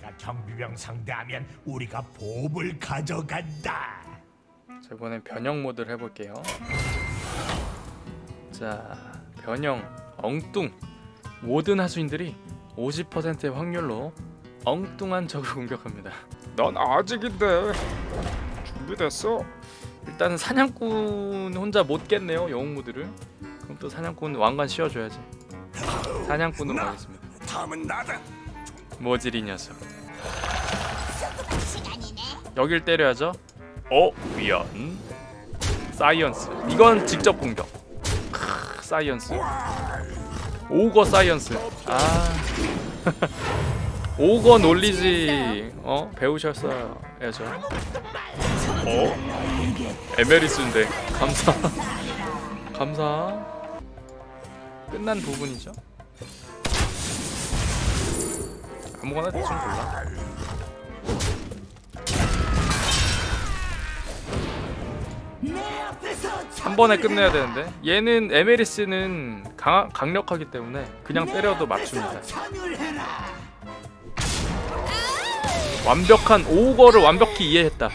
네가 경비병 상대하면 우리가 보물 가져간다. 자 이번엔 변형 모드를 해볼게요. 자 변형 엉뚱 모든 하수인들이 50%의 확률로 엉뚱한 적을 공격합니다. 넌 아직인데 준비됐어? 일단은 사냥꾼 혼자 못 깼네요 영웅 모드를. 그럼 또 사냥꾼 왕관 씌워줘야지. 사냥꾼으로 가겠습니다. 다음은 나다. 모질이 녀석. 여길 때려야죠. 어 미안. 사이언스. 이건 직접 공격. 크, 사이언스. 오거 사이언스. 아. 오거 논리지. 어 배우셨어야죠. 어 에메리스인데 감사. 감사. 끝난 부분이죠. 아무거나 대충 골라. 한 번에 끝내야 되는데 얘는 에메리스는 강, 강력하기 때문에 그냥 때려도 맞춥니다. 완벽한 오거를 완벽히 이해했다.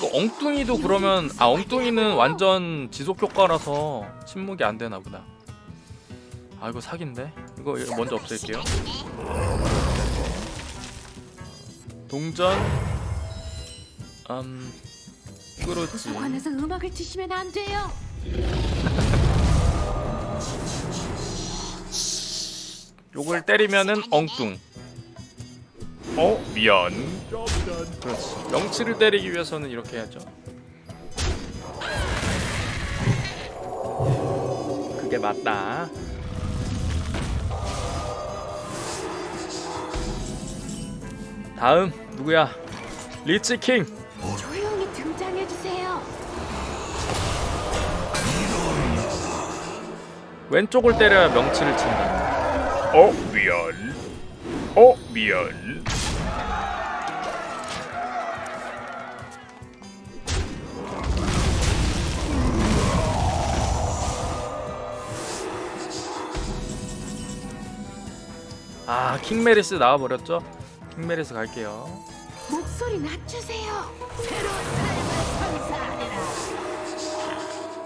이거 엉뚱이도 그러면 아 엉뚱이는 완전 지속 효과라서 침묵이 안 되나 보다. 아 이거 사기인데? 이거 먼저 없앨게요. 동전 음 그렇지 소관에서 음악을 트시면 안 돼요. 요걸 때리면은 엉뚱 어 미안 그렇지. 명치를 때리기 위해서는 이렇게 해야죠. 그게 맞다. 다음 누구야? 리치 킹. 조용히 등장해 주세요. 왼쪽을 때려야 명치를 친다. 어 미안. 어 미안 아 킹메리스 나와버렸죠? 킹메리스 갈게요. 목소리 낮추세요.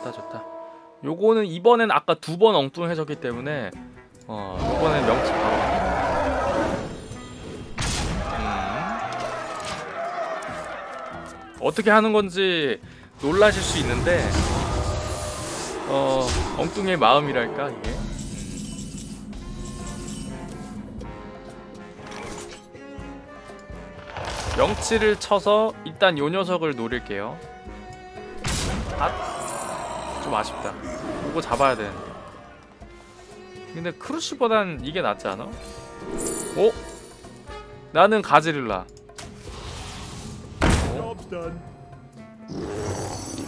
좋다 좋다. 요거는 이번엔 아까 두 번 엉뚱해졌기 때문에 어 이번엔 명치 바로 음. 어떻게 하는 건지 놀라실 수 있는데 어 엉뚱의 마음이랄까 이게 명치를 쳐서 일단 요 녀석을 노릴게요 아, 좀 아쉽다. 이거 잡아야 되는데. 근데 크루시보단 이게 낫지 않아? 어? 나는 가지를라.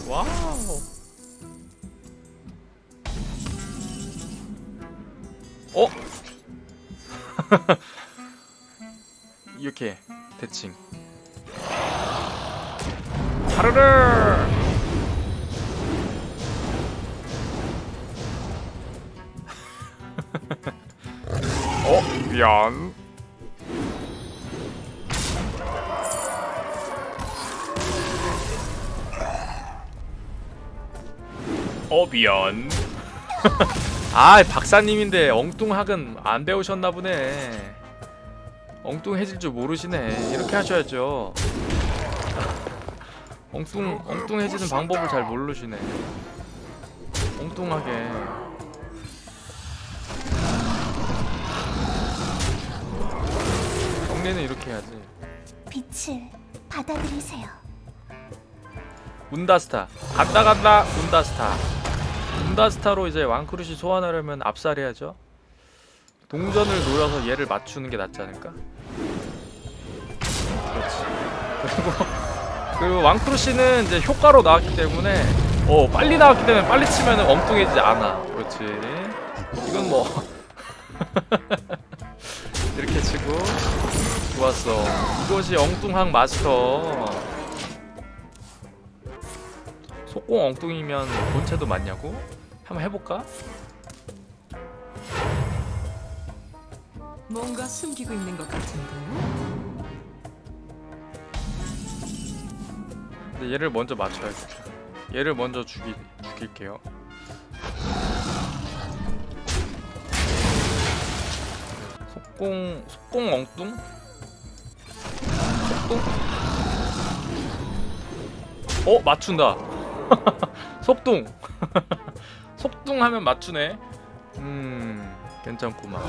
와우. 어? 이렇게 대칭. 하르르! 어 미안. 어 미안. 아 박사님인데 엉뚱학은 안 배우셨나 보네. 엉뚱해질 줄 모르시네. 이렇게 하셔야죠. 엉뚱 엉뚱해지는 방법을 잘 모르시네. 엉뚱하게. 정리는 이렇게 해야지. 빛을 받아들이세요. 운다스타 간다 간다 운다스타 운다스타로 이제 왕크루시 소환하려면 압살해야죠 동전을 노려서 얘를 맞추는 게 낫지 않을까? 그렇지 그리고 그 왕크루시는 이제 효과로 나왔기 때문에 어 빨리 나왔기 때문에 빨리 치면 엉뚱해지지 않아 그렇지 이건 뭐 이렇게 치고 좋았어 이것이 엉뚱한 마스터 속공 엉뚱이면 본체도 맞냐고? 한번 해볼까? 뭔가 숨기고 있는 것 같은데. 근데 얘를 먼저 맞춰야겠다. 얘를 먼저 죽이 죽일게요. 속공 속공 엉뚱? 속공? 어 맞춘다. 속동. 속동 하면 맞추네. 음 괜찮구만.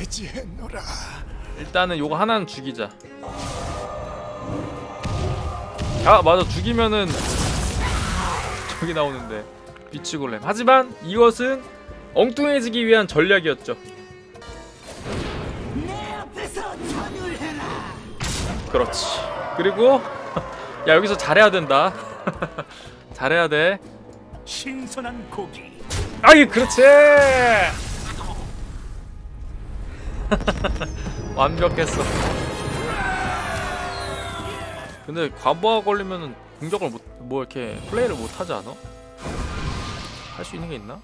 예지했노라. 일단은 요거 하나는 죽이자. 아 맞아 죽이면은 저기 나오는데 비치 골렘. 하지만 이것은 엉뚱해지기 위한 전략이었죠. 그렇지. 그리고 야 여기서 잘해야 된다. 잘해야 돼. 신선한 고기. 아이 그렇지. 완벽했어. 근데 과부하 걸리면은 공격을 못 뭐 이렇게 플레이를 못 하지 않아? 할 수 있는 게 있나?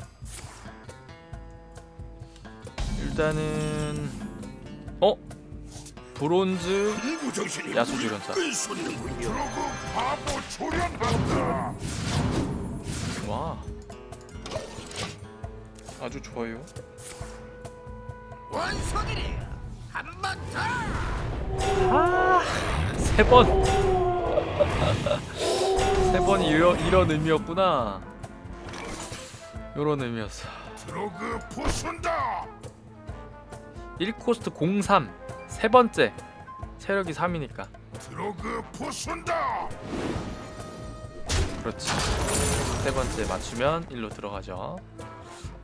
일단은 어 브론즈 야수주련사. 와 아주 좋아요. 원소들이 한번 더. 세 번. 세 번이 이런, 이런 의미였구나. 요런 의미였어. 드로그 부순다. 1코스트 03. 세 번째. 체력이 3이니까. 드로그 부순다. 그렇지. 세 번째 맞추면 1로 들어가죠.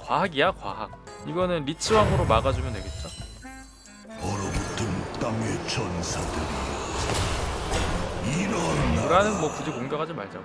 과학이야, 과학. 이거는 리치왕으로 막아주면 되겠죠? 얼어붙은 땅의 전사들이 일어나. 브라는 뭐 굳이 공격하지 말자고.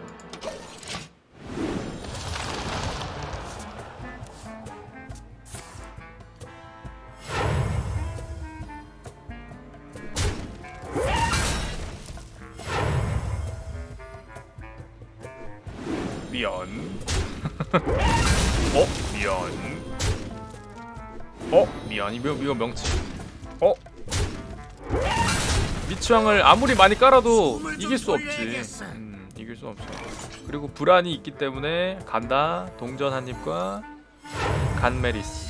어? 미안. 이거 이거 명치. 어? 미추왕을 아무리 많이 깔아도 이길 수 없지. 음, 이길 수 없어. 그리고 불안이 있기 때문에 간다. 동전 한 입과 간메리스.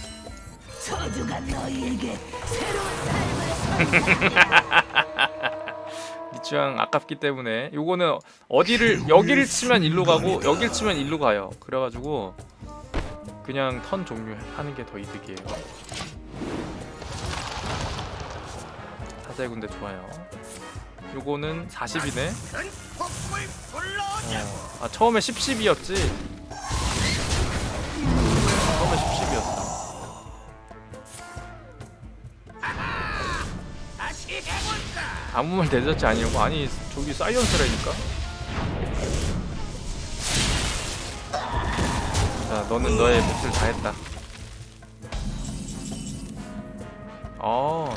미추왕 아깝기 때문에 요거는 어디를 여기를 치면 일로 가고 여기를 치면 일로 가요. 그래가지고 그냥 턴 종료하는 게 더 이득이에요. 사자의 군대 좋아요. 요거는 40이네. 어, 아 처음에 10, 10이었지. 처음에 10, 10이었어. 아무 말 대잔치 아니고 아니 저기 사이언스라니까. 자 너는 너의 몫을 다했다. 어.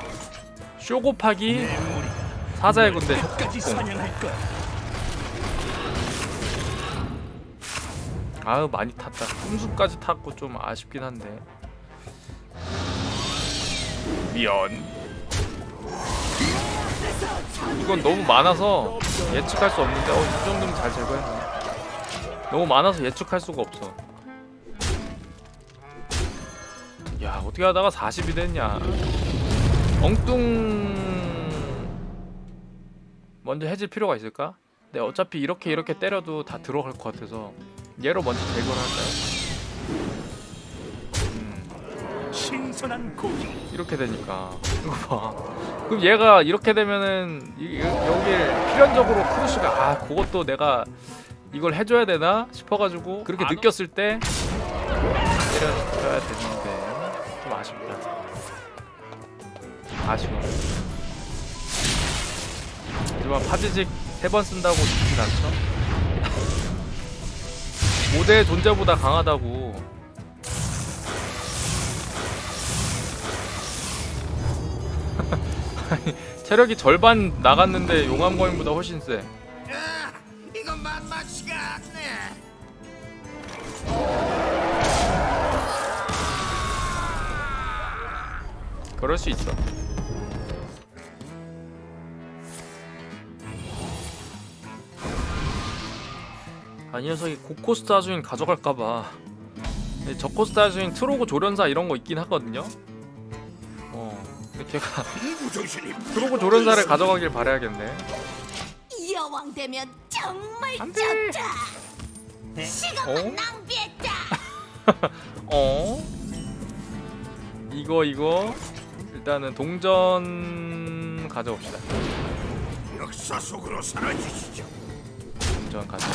쇼 곱하기 사자의 군대 협공. 아유 많이 탔다. 흠수까지 탔고 좀 아쉽긴 한데. 미안. 이건 너무 많아서 예측할 수 없는데 어 이 정도면 잘 제거했네. 너무 많아서 예측할 수가 없어. 야 어떻게 하다가 40이 됐냐? 엉뚱 먼저 해질 필요가 있을까? 근데 어차피 이렇게 이렇게 때려도 다 들어갈 것 같아서 얘로 먼저 제거를 할까요? 음. 신선한 고기. 이렇게 되니까 이거 봐. 그럼 얘가 이렇게 되면은 여길 필연적으로 크루시가 아 그것도 내가 이걸 해줘야 되나 싶어가지고 그렇게 느꼈을 때 때려줘야 되는 아쉬워. 하지만 파지직 세 번 쓴다고 죽진 않죠? 5대 존재보다 강하다고 체력이 절반 나갔는데 용암 거인보다 훨씬 세. 이건 만만치가 않네. 그럴 수 있어. 이 녀석이 고코스트 하주인 가져갈까봐. 저코스트 하주인 트로고 조련사 이런 거 있긴 하거든요. 어, 근데 걔가 무정신이 트로고 조련사를 가져가길 바라야겠네. 여왕 되면 정말 안 돼. 좋다. 시간만 어? 낭비했다. 어? 이거 이거 일단은 동전 가져옵시다. 역사 속으로 사라지시죠. 동전 가져.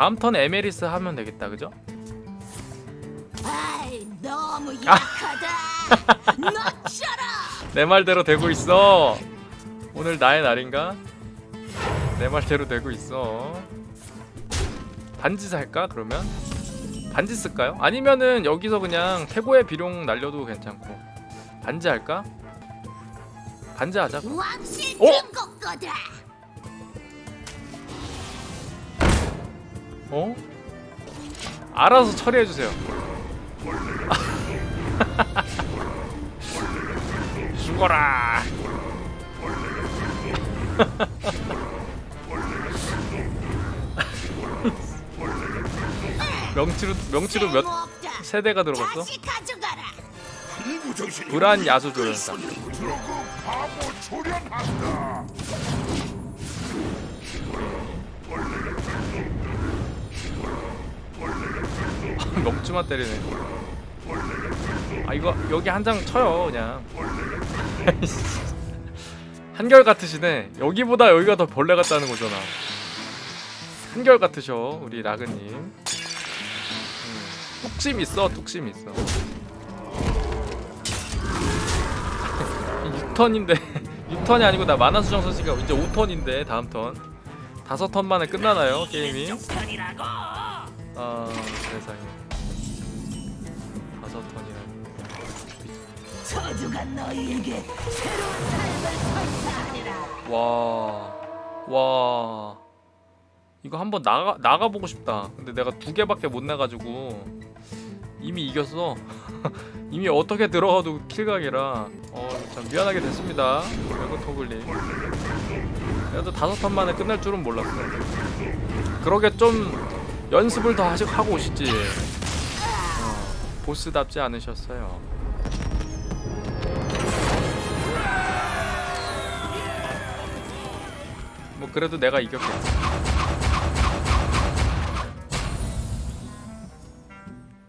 다음 턴 에메리스 하면 되겠다, 그죠? 아이 너무 아. 약하다. 너처럼. 내 말대로 되고 있어. 오늘 나의 날인가? 내 말대로 되고 있어. 반지 살까? 그러면 반지 쓸까요? 아니면은 여기서 그냥 태고의 비룡 날려도 괜찮고 반지 할까? 반지 하자. 왕실 어? 거다. 어? 알아서 처리해 주세요. 죽어라. 명치로 명치로 몇. 세대가 들어갔어? 불안 야수 조련사. 명치만 때리네. 아 이거 여기 한 장 쳐요 그냥. 한결 같으시네. 여기보다 여기가 더 벌레 같다는 거잖아. 한결 같으셔 우리 라그님. 음, 뚝심 있어 뚝심 있어. 6턴인데 6턴이 아니고 나 만화 수정 선수가 이제 5턴인데 다음 턴 다섯 턴 만에 끝나나요 게임이? 아 세상에 저주가 너희에게 새로운 삶을 선사하리라. 와, 와, 이거 한번 나가 나가 보고 싶다. 근데 내가 두 개밖에 못 내가지고 이미 이겼어. 이미 어떻게 들어가도 킬각이라 어참 미안하게 됐습니다. 외국 토글님. 그래도 다섯 턴 만에 끝날 줄은 몰랐어. 그러게 좀 연습을 더 하시, 하고 오시지. 어, 보스답지 않으셨어요. 그래도 내가 이겼겠지.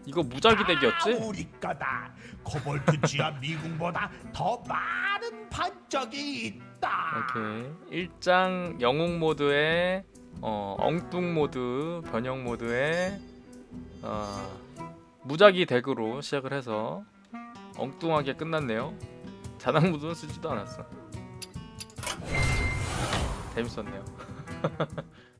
이거 무작위 덱이었지? 우리 거다. 코볼트 지하 미궁보다 더 많은 반짝이 있다. 오케이. 1장 영웅 모드에 어, 엉뚱 모드, 변형 모드에 어, 무작위 덱으로 시작을 해서 엉뚱하게 끝났네요. 자당 모드는 쓰지도 않았어. 재밌었네요.